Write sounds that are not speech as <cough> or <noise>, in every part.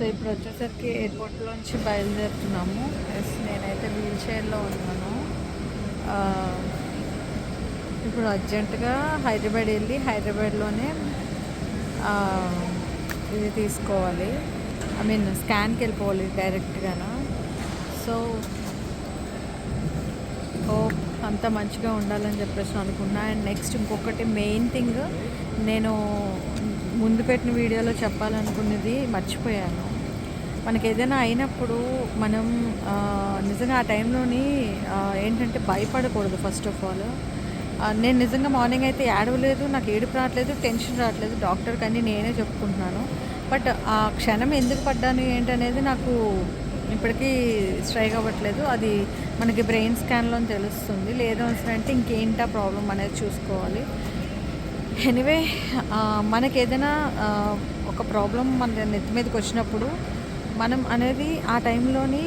So ఇప్పుడు వచ్చేసరికి ఎయిర్పోర్ట్లోంచి బయలుదేరుతున్నాము. Yes నేనైతే వీల్ చైర్లో ఉన్నాను ఇప్పుడు అర్జెంటుగా హైదరాబాద్ వెళ్ళి హైదరాబాద్లోనే ఇది తీసుకోవాలి. ఐ మీన్ స్కాన్కి వెళ్ళిపోవాలి డైరెక్ట్గానా? సో హోప్ అంత మంచిగా ఉండాలని చెప్పేసి అనుకున్నా. అండ్ నెక్స్ట్ ఇంకొకటి మెయిన్ థింగ్ నేను ముందు పెట్టిన వీడియోలో చెప్పాలనుకున్నది మర్చిపోయాను. మనకి ఏదైనా అయినప్పుడు మనం నిజంగా ఆ టైంలోని ఏంటంటే భయపడకూడదు ఫస్ట్ ఆఫ్ ఆల్. నేను నిజంగా మార్నింగ్ అయితే ఏడవలేదు నాకు ఏడుపు రావట్లేదు టెన్షన్ రావట్లేదు డాక్టర్ కానీ నేనే చెప్పుకుంటున్నాను. బట్ ఆ క్షణం ఎందుకు పడ్డాను ఏంటనేది నాకు ఇప్పటికీ స్ట్రైక్ అవ్వట్లేదు. అది మనకి బ్రెయిన్ స్కాన్లో తెలుస్తుంది. లేదు అంటే ఇంకేంటా ప్రాబ్లం అనేది చూసుకోవాలి. ఎనివే మనకి ఏదైనా ఒక ప్రాబ్లం మన నెత్తి మీదకి వచ్చినప్పుడు మనం అనేది ఆ టైంలోని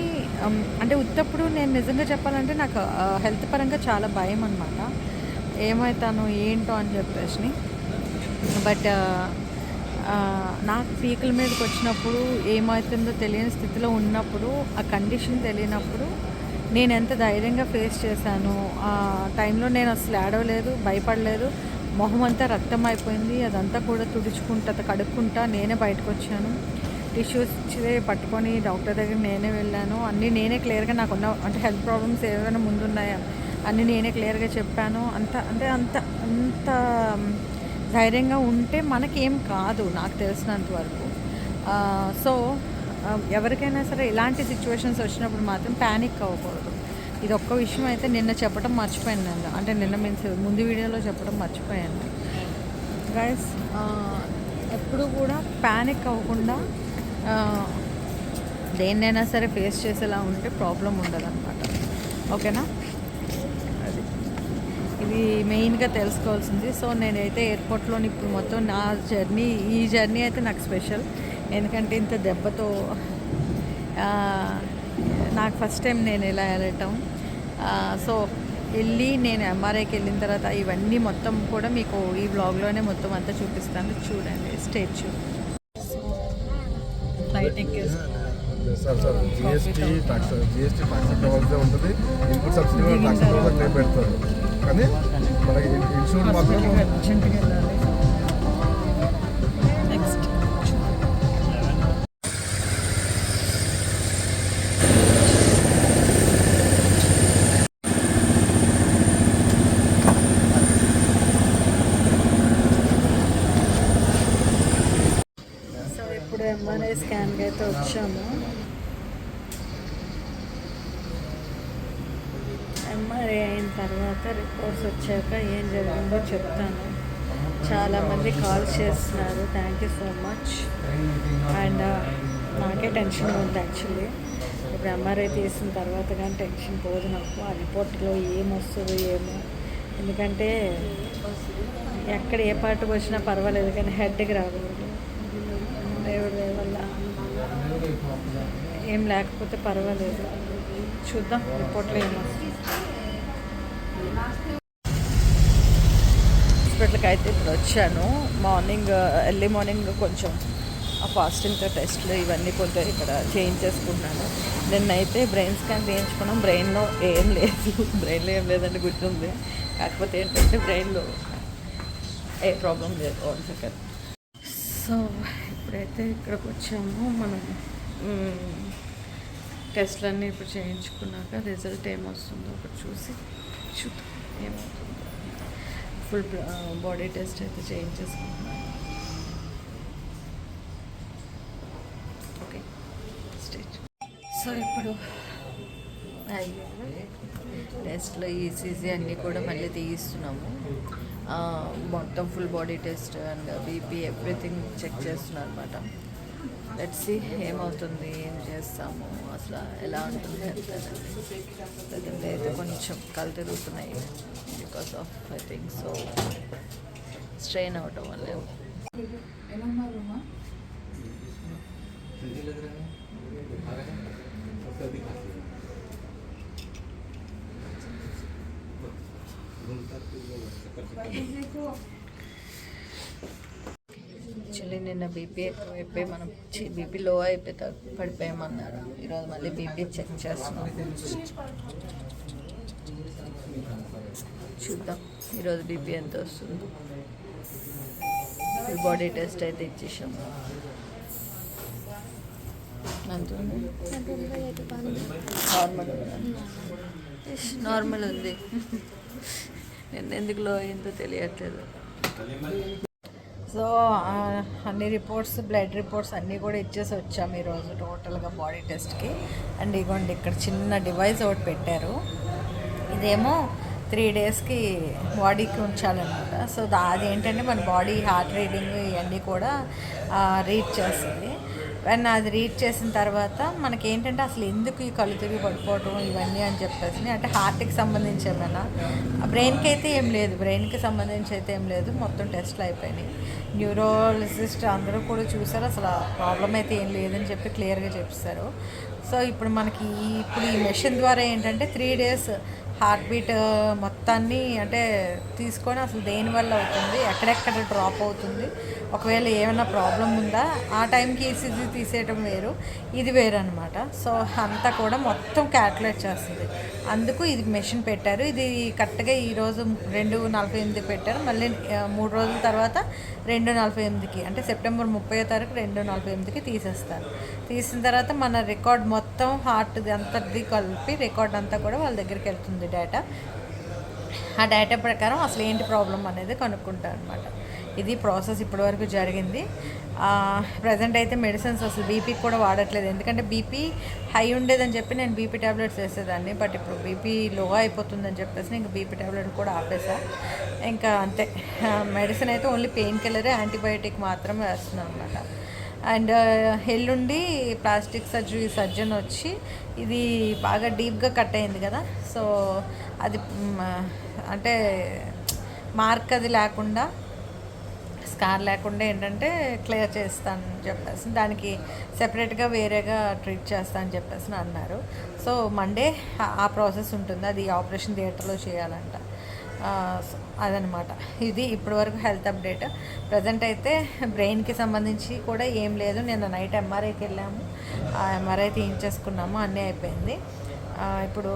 అంటే ఉత్తప్పుడు నేను నిజంగా చెప్పాలంటే నాకు హెల్త్ పరంగా చాలా భయం అనమాట ఏమవుతాను ఏంటో అని చెప్పేసి. బట్ నాకు పీకల మీదకి వచ్చినప్పుడు ఏమవుతుందో తెలియని స్థితిలో ఉన్నప్పుడు ఆ కండిషన్ తెలియనప్పుడు నేను ఎంత ధైర్యంగా ఫేస్ చేశాను ఆ టైంలో నేను అసలు ఏడవలేదు భయపడలేదు. మొహం అంతా రక్తం అయిపోయింది అదంతా కూడా తుడుచుకుంటా కడుక్కుంటా నేనే బయటకు వచ్చాను టిష్యూస్ పట్టుకొని డాక్టర్ దగ్గర నేనే వెళ్ళాను. అన్నీ నేనే క్లియర్గా నాకున్న అంటే హెల్త్ ప్రాబ్లమ్స్ ఏమైనా ముందున్నాయా? అన్నీ నేనే క్లియర్గా చెప్పాను. అంత అంటే అంత అంత ధైర్యంగా ఉంటే మనకేం కాదు నాకు తెలిసినంత వరకు. సో ఎవరికైనా సరే ఇలాంటి సిచ్యువేషన్స్ వచ్చినప్పుడు మాత్రం ప్యానిక్ అవ్వకూడదు. ఇది ఒక్క విషయం అయితే నిన్న చెప్పడం మర్చిపోయాను నేను. అంటే నిన్న మీన్స్ ముందు వీడియోలో చెప్పడం మర్చిపోయాను. గైస్ ఎప్పుడు కూడా ప్యానిక్ అవ్వకుండా దేన్నైనా సరే ఫేస్ చేసేలా ఉంటే ప్రాబ్లం ఉండదు అనమాట ఓకేనా అది. ఇది మెయిన్గా తెలుసుకోవాల్సింది. సో నేనైతే ఎయిర్పోర్ట్లోని ఇప్పుడు మొత్తం నా జర్నీ ఈ జర్నీ అయితే నాకు స్పెషల్ ఎందుకంటే ఇంత దెబ్బతో నాకు ఫస్ట్ టైం నేను ఇలా వెళ్ళటం. సో వెళ్ళి నేను ఎంఆర్ఐకి వెళ్ళిన తర్వాత ఇవన్నీ మొత్తం కూడా మీకు ఈ బ్లాగ్లోనే మొత్తం అంతా చూపిస్తాను. చూడండి స్టేట్ ఫ్లైట్ ఎక్కేసి sir sir GST tax GST tax కావాల్సి ఉంటుంది. ఇన్పుట్ సబ్సిడీ పెడతారు. కానీ మనకి ఇన్సూరెన్స్ మాత్రం ఎంఆర్ఐ స్కాన్కి అయితే వచ్చాము. ఎంఆర్ఐ అయిన తర్వాత రిపోర్ట్స్ వచ్చాక ఏం జరిగిందో చెప్తాను. చాలామంది కాల్ చేస్తున్నారు. Thank you so much and నాకే టెన్షన్ ఉంది యాక్చువల్లీ ఇప్పుడు ఎంఆర్ఐ తీసిన తర్వాత కానీ టెన్షన్ పోదు నాకు. ఆ రిపోర్ట్లో ఏమొస్తుందో ఏమో. ఎందుకంటే ఎక్కడ ఏ పార్ట్కి వచ్చినా పర్వాలేదు కానీ హెడ్కి రాదు దేవుడి వల్ల ఏం లేకపోతే పర్వాలేదు. చూద్దాం రిపోర్ట్లో ఏమొస్తుంది హాస్పిటల్కి అయితే ఇప్పుడు వచ్చాను. మార్నింగ్ ఎర్లీ మార్నింగ్ కొంచెం ఆ ఫాస్టింగ్తో టెస్ట్లు ఇవన్నీ కొంచెం ఇక్కడ చేయించేసుకున్నాను నిన్నైతే బ్రెయిన్ స్కాన్ చేయించుకున్నాం. బ్రెయిన్లో ఏం లేదు. <laughs> బ్రెయిన్లో ఏం లేదని గుర్తుంది. కాకపోతే ఏంటంటే బ్రెయిన్లో ఏ ప్రాబ్లం లేదు. వన్ సెకండ్ సో ఇప్పుడైతే ఇక్కడికి వచ్చాము మనం టెస్ట్లన్నీ ఇప్పుడు చేయించుకున్నాక రిజల్ట్ ఏమొస్తుందో ఒకటి చూసి చూద్దాం. ఏమవుతుందో. ఫుల్ బాడీ టెస్ట్ అయితే చేయించేసుకుంటున్నాను. ఓకే. స్టేజ్ సో ఇప్పుడు టెస్ట్లు ఈసీజీ అన్నీ కూడా మళ్ళీ తీయిస్తున్నాము. మొత్తం full body test and BP everything check చేస్తున్నారు అనమాట లెట్స్ సి ఏమవుతుంది ఏం చేస్తాము అసలు ఎలా ఉంటుంది ప్రజెంట్ అయితే కొంచెం కళ్ళు తిరుగుతున్నాయి because of I think so strain అవటం వల్ల. యాక్చువల్లీ నిన్న బీపీ ఎక్కువ అయిపోయి మనం బీపీ లో అయిపోయి పడిపోయామన్నారు ఈరోజు మళ్ళీ బీపీ చెక్ చేస్తున్నాం. చూద్దాం. ఈరోజు బీపీ ఎంత వస్తుంది? బాడీ టెస్ట్ అయితే ఇచ్చేసాం. అంత నార్మల్ నార్మల్ ఉంది. నేను ఏందో అయిందో తెలియట్లేదు. సో అన్ని రిపోర్ట్స్ బ్లడ్ రిపోర్ట్స్ అన్నీ కూడా ఇచ్చేసి వచ్చాము ఈరోజు టోటల్గా బాడీ టెస్ట్కి. అండ్ ఇగోండి ఇక్కడ చిన్న డివైస్ ఒకటి పెట్టారు. ఇదేమో త్రీ డేస్కి బాడీకి ఉంచాలన్నమాట. సో అది ఏంటంటే మన బాడీ హార్ట్ రీడింగ్ ఇవన్నీ కూడా రీడ్ చేస్తుంది. అండ్ అది రీడ్ చేసిన తర్వాత మనకి ఏంటంటే అసలు ఎందుకు ఈ కళ్ళు తిరిగి పడిపోవటం ఇవన్నీ అని చెప్పేసి అంటే హార్ట్కి సంబంధించి ఏమైనా? బ్రెయిన్కి అయితే ఏం లేదు. బ్రెయిన్కి సంబంధించి అయితే ఏం లేదు. మొత్తం టెస్ట్లు అయిపోయినాయి. న్యూరోలజిస్ట్ అందరూ కూడా చూసారు. అసలు ప్రాబ్లం అయితే ఏం లేదని చెప్పి క్లియర్గా చెప్పారు సో ఇప్పుడు మనకి ఇప్పుడు ఈ మెషిన్ ద్వారా ఏంటంటే త్రీ డేస్ హార్ట్ బీట్ మొత్తం మొత్తాన్ని అంటే తీసుకొని అసలు దేనివల్ల అవుతుంది ఎక్కడెక్కడ డ్రాప్ అవుతుంది ఒకవేళ ఏమైనా ప్రాబ్లం ఉందా ఆ టైంకి ఈసీజీ తీసేయటం వేరు ఇది వేరు అనమాట సో అంతా కూడా మొత్తం క్యాల్కులేట్ చేస్తుంది. అందుకు ఇది మెషిన్ పెట్టారు. ఇది కరెక్ట్గా ఈరోజు రెండు నలభై ఎనిమిది పెట్టారు. మళ్ళీ మూడు రోజుల తర్వాత రెండు నలభై ఎనిమిదికి అంటే సెప్టెంబర్ ముప్పై తారీఖు రెండు నలభై ఎనిమిదికి తీసేస్తారు. తీసిన తర్వాత మన రికార్డ్ మొత్తం హార్ట్ది అంతది కలిపి రికార్డ్ అంతా కూడా వాళ్ళ దగ్గరికి వెళ్తుంది డేటా ఆ డేటా ప్రకారం అసలు ఏంటి ప్రాబ్లం అనేది కనుక్కుంటారు అనమాట ఇది ప్రాసెస్ ఇప్పటివరకు జరిగింది. ప్రజెంట్ అయితే మెడిసిన్స్ అసలు బీపీకి కూడా వాడట్లేదు. ఎందుకంటే బీపీ హై ఉండేదని చెప్పి నేను బీపీ ట్యాబ్లెట్స్ వేసేదాన్ని. బట్ ఇప్పుడు బీపీ లో అయిపోతుందని చెప్పేసి ఇంకా బీపీ ట్యాబ్లెట్ కూడా ఆపేసా. ఇంకా అంతే. మెడిసిన్ అయితే ఓన్లీ పెయిన్ కిల్లర్ యాంటీబయోటిక్ మాత్రమే వేస్తున్నాను అనమాట అండ్ ఎల్లుండి ప్లాస్టిక్ సర్జరీ సర్జన్ వచ్చి ఇది బాగా డీప్గా కట్ అయింది కదా. సో అది అంటే మార్క్ అది లేకుండా స్కార్ లేకుండా ఏంటంటే క్లియర్ చేస్తాను చెప్పేసి దానికి సెపరేట్గా వేరేగా ట్రీట్ చేస్తా అని చెప్పేసి అన్నారు. సో మండే ఆ- ప్రాసెస్ ఉంటుంది. అది ఆపరేషన్ థియేటర్లో చేయాలంట. అదనమాట. ఇది ఇప్పటివరకు హెల్త్ అప్డేట్. ప్రజెంట్ అయితే బ్రెయిన్కి సంబంధించి కూడా ఏం లేదు. నిన్న నైట్ ఎంఆర్ఐకి వెళ్ళాము. ఆ ఎంఆర్ఐ తీయించేసుకున్నాము. అన్నీ అయిపోయింది. ఇప్పుడు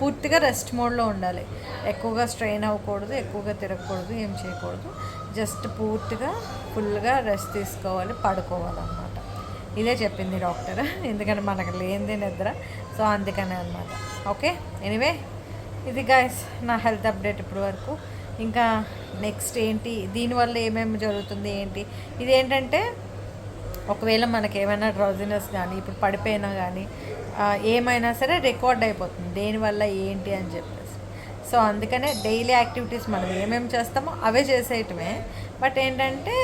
పూర్తిగా రెస్ట్ మోడ్లో ఉండాలి. ఎక్కువగా స్ట్రెయిన్ అవ్వకూడదు ఎక్కువగా తిరగకూడదు ఏం చేయకూడదు. జస్ట్ పూర్తిగా ఫుల్గా రెస్ట్ తీసుకోవాలి పడుకోవాలన్నమాట. ఇదే చెప్పింది డాక్టర్. ఎందుకంటే మనకు లేనిది నిద్ర. సో అందుకనే అనమాట ఓకే? ఎనీవే ఇది గాయస్ నా హెల్త్ అప్డేట్ ఇప్పటి వరకు. ఇంకా నెక్స్ట్ ఏంటి? దీనివల్ల ఏమేమి జరుగుతుంది ఏంటి? ఇదేంటంటే ఒకవేళ మనకి ఏమైనా డ్రౌజినెస్ కానీ ఇప్పుడు పడిపోయినా కానీ ఏమైనా సరే రికార్డ్ అయిపోతుంది. దేనివల్ల ఏంటి అని చెప్పేసి. సో అందుకనే డైలీ యాక్టివిటీస్ మనం ఏమేమి చేస్తామో అవే చేసేయటమే. బట్ ఏంటంటే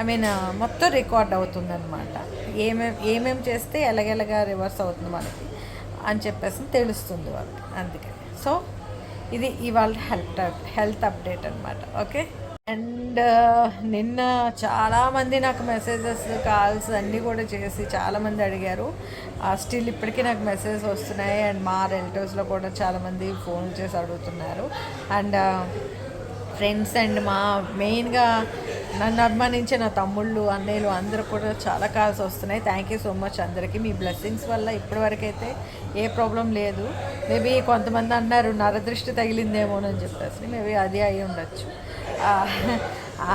ఐ మీన్ మొత్తం రికార్డ్ అవుతుంది అనమాట ఏమేమి ఏమేమి చేస్తే ఎలాగెలాగా రివర్స్ అవుతుంది మనకి అని చెప్పేసి తెలుస్తుంది వాళ్ళకి. అందుకని. సో ఇది ఇవాళ హెల్త్ హెల్త్ అప్డేట్ అనమాట ఓకే? అండ్ నిన్న చాలామంది నాకు మెసేజెస్ కాల్స్ అన్నీ కూడా చేసి చాలామంది అడిగారు. స్టిల్ ఇప్పటికీ నాకు మెసేజ్ వస్తున్నాయి అండ్ మా రిలేటివ్స్లో కూడా చాలామంది ఫోన్ చేసి అడుగుతున్నారు. అండ్ ఫ్రెండ్స్ అండ్ మా మెయిన్గా నన్ను అభిమానించే నా తమ్ముళ్ళు అన్నయ్యలు అందరూ కూడా చాలా కాల్స్ వస్తున్నాయి. థ్యాంక్ యూ సో మచ్ అందరికీ. మీ బ్లెస్సింగ్స్ వల్ల ఇప్పటివరకు అయితే ఏ ప్రాబ్లం లేదు. మేబీ కొంతమంది అన్నారు నరదృష్టి తగిలిందేమోనని చెప్పేసి. మేబీ అది అయి ఉండొచ్చు.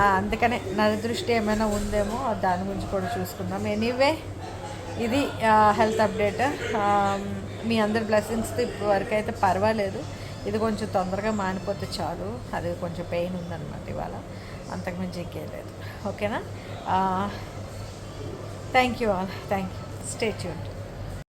అందుకనే నది దృష్టి ఏమైనా ఉందేమో దాని గురించి కూడా చూసుకుందాం. ఎనీవే ఇది హెల్త్ అప్డేట్ మీ అందరి బ్లెస్సింగ్స్తో ఇప్పటి వరకు అయితే పర్వాలేదు. ఇది కొంచెం తొందరగా మానిపోతే చాలు. అది కొంచెం పెయిన్ ఉందన్నమాట ఇవాళ. అంతకుమించి ఇంకేం లేదు. ఓకేనా thank you all thank you stay tuned